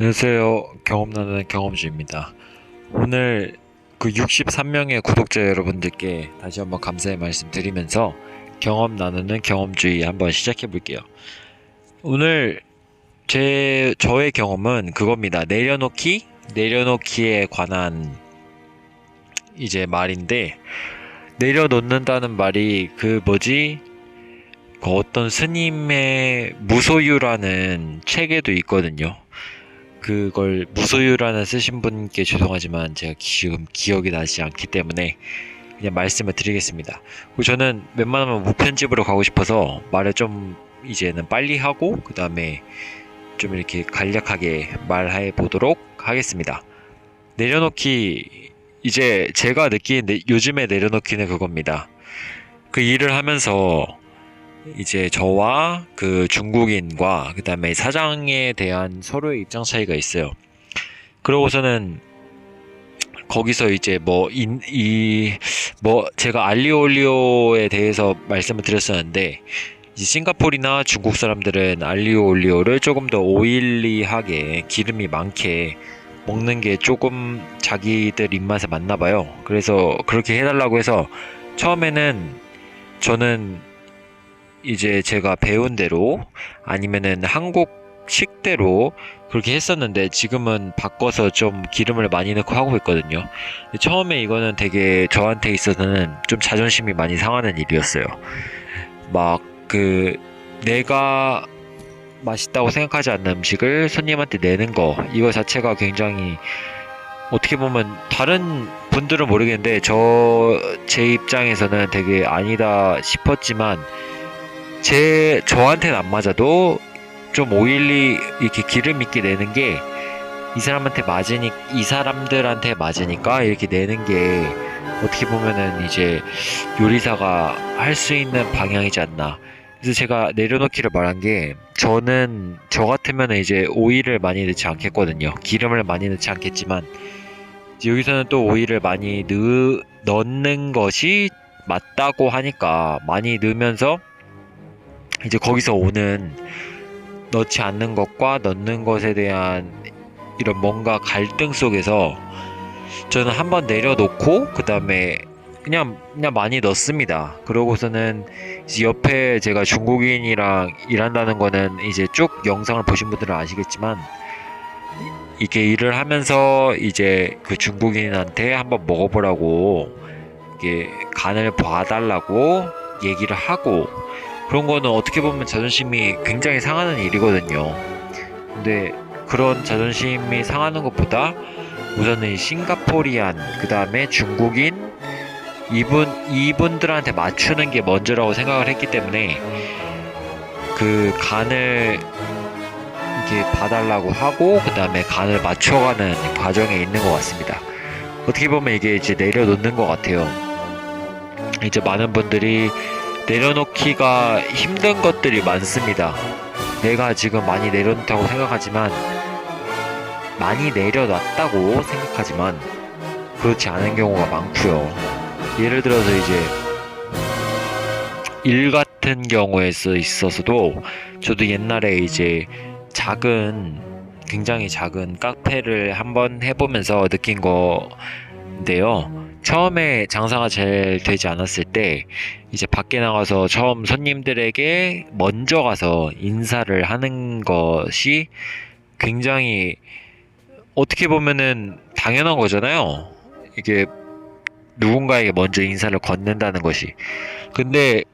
안녕하세요. 경험 나누는 경험주입니다. 오늘 그 63명의 구독자 여러분들께 다시 한번 감사의 말씀 드리면서 경험 나누는 경험주의 한번 시작해 볼게요. 오늘 제 저의 경험은 그겁니다. 내려놓기 내려놓기에 관한 이제 말인데 내려놓는다는 말이 그 뭐지? 그 어떤 스님의 무소유라는 책에도 있거든요. 그걸 무소유라는 쓰신 분께 죄송하지만 제가 지금 기억이 나지 않기 때문에 그냥 말씀을 드리겠습니다. 그리고 저는 웬만하면 무편집으로 가고 싶어서 말을 좀 이제는 빨리 하고 그 다음에 좀 이렇게 간략하게 말해 보도록 하겠습니다. 내려놓기 이제 제가 내- 요즘에 내려놓기는 그겁니다. 그 일을 하면서 이제 저와 그 중국인과 그 다음에 사장에 대한 서로의 입장 차이가 있어요. 그러고서는 거기서 이제 뭐, 인, 이, 뭐, 제가 알리오올리오에 대해서 말씀을 드렸었는데, 이제 싱가포르나 중국 사람들은 알리오올리오를 조금 더 오일리하게 기름이 많게 먹는 게 조금 자기들 입맛에 맞나 봐요. 그래서 그렇게 해달라고 해서 처음에는 저는 이제 제가 배운 대로 아니면은 한국식 대로 그렇게 했었는데 지금은 바꿔서 좀 기름을 많이 넣고 하고 있거든요. 처음에 이거는 되게 저한테 있어서는 좀 자존심이 많이 상하는 일이었어요. 막 그 내가 맛있다고 생각하지 않는 음식을 손님한테 내는 거 이거 자체가 굉장히 어떻게 보면 다른 분들은 모르겠는데 저 제 입장에서는 되게 아니다 싶었지만 제 저한테는 안 맞아도 좀 오일리 이렇게 기름 있게 내는 게 이 사람한테 맞으니 이 사람들한테 맞으니까 이렇게 내는 게 어떻게 보면은 이제 요리사가 할 수 있는 방향이지 않나. 그래서 제가 내려놓기를 말한 게 저는 저 같으면 이제 오일을 많이 넣지 않겠거든요. 기름을 많이 넣지 않겠지만 여기서는 또 오일을 많이 넣, 넣는 것이 맞다고 하니까 많이 넣으면서 이제 거기서 오는 넣지 않는 것과 넣는 것에 대한 이런 뭔가 갈등 속에서 저는 한번 내려놓고 그 다음에 그냥 그냥 많이 넣습니다. 그러고서는 옆에 제가 중국인이랑 일한다는 거는 이제 쭉 영상을 보신 분들은 아시겠지만 이렇게 일을 하면서 이제 그 중국인한테 한번 먹어보라고 이게 간을 봐달라고 얘기를 하고 그런 거는 어떻게 보면 자존심이 굉장히 상하는 일이거든요. 근데 그런 자존심이 상하는 것보다 우선은 이 싱가포리안 그 다음에 중국인 이분 이분들한테 맞추는 게 먼저라고 생각을 했기 때문에 그 간을 이렇게 봐달라고 하고 그 다음에 간을 맞춰가는 과정에 있는 것 같습니다. 어떻게 보면 이게 이제 내려놓는 것 같아요. 이제 많은 분들이 내려놓기가 힘든 것들이 많습니다. 내가 지금 많이 내려놓다고 생각하지만 많이 내려놨다고 생각하지만 그렇지 않은 경우가 많고요. 예를 들어서 이제 일 같은 경우에 있어서도 저도 옛날에 이제 작은 굉장히 작은 카페를 한번 해보면서 느낀 건데요. 처음에 장사가 잘 되지 않았을 때 이제 밖에 나가서 처음 손님들에게 먼저 가서 인사를 하는 것이 굉장히 어떻게 보면은 당연한 거잖아요. 이게 누군가에게 먼저 인사를 건넨다는 것이. 근데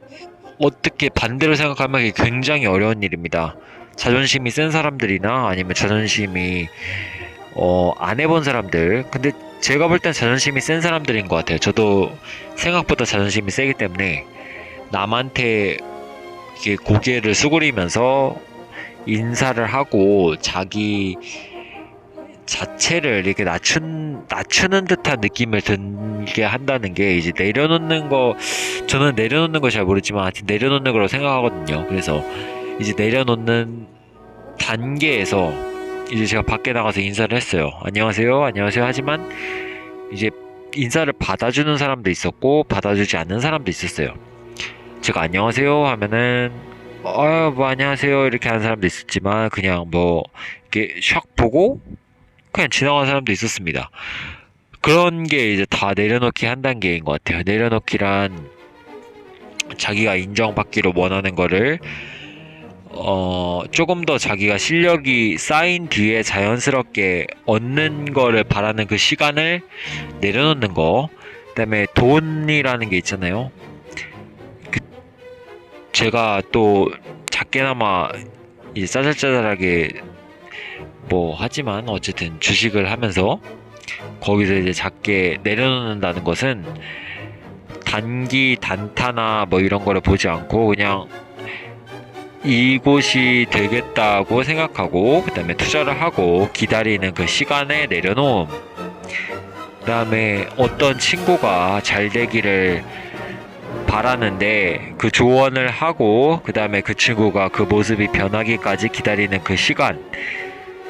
어떻게 반대로 생각하면 이게 굉장히 어려운 일입니다. 자존심이 센 사람들이나 아니면 자존심이 어, 안 해본 사람들. 근데 제가 볼 땐 자존심이 센 사람들인 것 같아요. 저도 생각보다 자존심이 세기 때문에 남한테 이렇게 고개를 수그리면서 인사를 하고 자기 자체를 이렇게 낮춘, 낮추는 듯한 느낌을 들게 한다는 게 이제 내려놓는 거, 저는 내려놓는 거 잘 모르지만 하여튼 내려놓는 거라고 생각하거든요. 그래서 이제 내려놓는 단계에서 이제 제가 밖에 나가서 인사를 했어요. 안녕하세요, 안녕하세요. 하지만 이제 인사를 받아주는 사람도 있었고 받아주지 않는 사람도 있었어요. 제가 안녕하세요 하면은 어, 뭐 안녕하세요 이렇게 하는 사람도 있었지만 그냥 뭐 이렇게 샥 보고 그냥 지나가는 사람도 있었습니다. 그런 게 이제 다 내려놓기 한 단계인 것 같아요. 내려놓기란 자기가 인정받기를 원하는 거를 어, 조금 더 자기가 실력이 쌓인 뒤에 자연스럽게 얻는 거를 바라는 그 시간을 내려놓는 거. 그다음에 돈이라는 게 있잖아요. 그 제가 또 작게나마 이제 짜잘짜잘하게 뭐 하지만 어쨌든 주식을 하면서 거기서 이제 작게 내려놓는다는 것은 단기 단타나 뭐 이런 거를 보지 않고 그냥 이곳이 되겠다고 생각하고 그 다음에 투자를 하고 기다리는 그 시간에 내려놓음 그 다음에 어떤 친구가 잘 되기를 바라는데 그 조언을 하고 그 다음에 그 친구가 그 모습이 변하기까지 기다리는 그 시간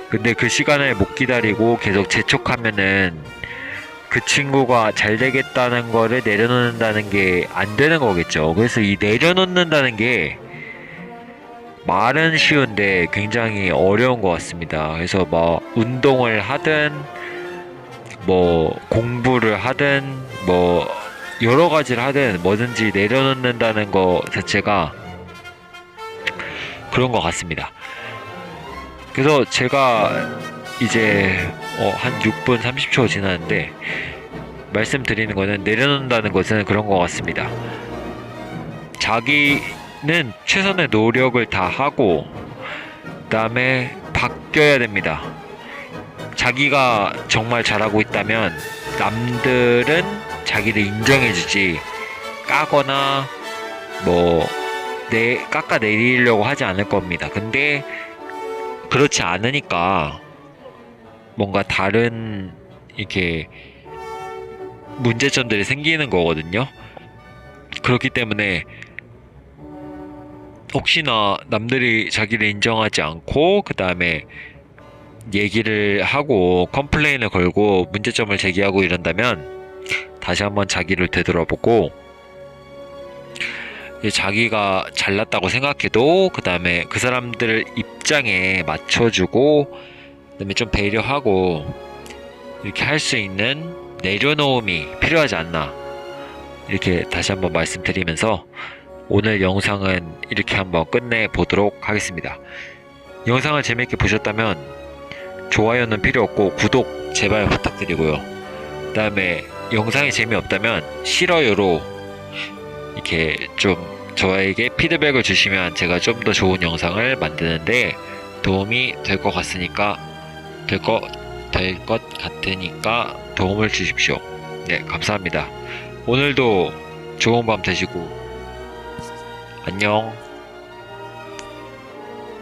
근데 그 시간을 못 기다리고 계속 재촉하면은 그 친구가 잘 되겠다는 거를 내려놓는다는 게 안 되는 거겠죠. 그래서 이 내려놓는다는 게 말은 쉬운데 굉장히 어려운 것 같습니다. 그래서 뭐 운동을 하든 뭐 공부를 하든 뭐 여러 가지를 하든 뭐든지 내려놓는다는 거 자체가 그런 것 같습니다. 그래서 제가 이제 어, 한 6분 30초 지났는데 말씀드리는 거는 내려놓는다는 것은 그런 것 같습니다. 자기 는 최선의 노력을 다 하고 그다음에 바뀌어야 됩니다. 자기가 정말 잘하고 있다면 남들은 자기를 인정해주지 까거나 뭐 내 깎아 내리려고 하지 않을 겁니다. 근데 그렇지 않으니까 뭔가 다른 이렇게 문제점들이 생기는 거거든요. 그렇기 때문에 혹시나 남들이 자기를 인정하지 않고 그 다음에 얘기를 하고 컴플레인을 걸고 문제점을 제기하고 이런다면 다시 한번 자기를 되돌아보고 자기가 잘났다고 생각해도 그 다음에 그 사람들 입장에 맞춰주고 그 다음에 좀 배려하고 이렇게 할 수 있는 내려놓음이 필요하지 않나 이렇게 다시 한번 말씀드리면서 오늘 영상은 이렇게 한번 끝내 보도록 하겠습니다. 영상을 재밌게 보셨다면 좋아요는 필요 없고 구독 제발 부탁드리고요. 그 다음에 영상이 재미없다면 싫어요로 이렇게 좀 저에게 피드백을 주시면 제가 좀 더 좋은 영상을 만드는데 도움이 될 것 같으니까 될 것 될 것 같으니까 도움을 주십시오. 네, 감사합니다. 오늘도 좋은 밤 되시고 안녕.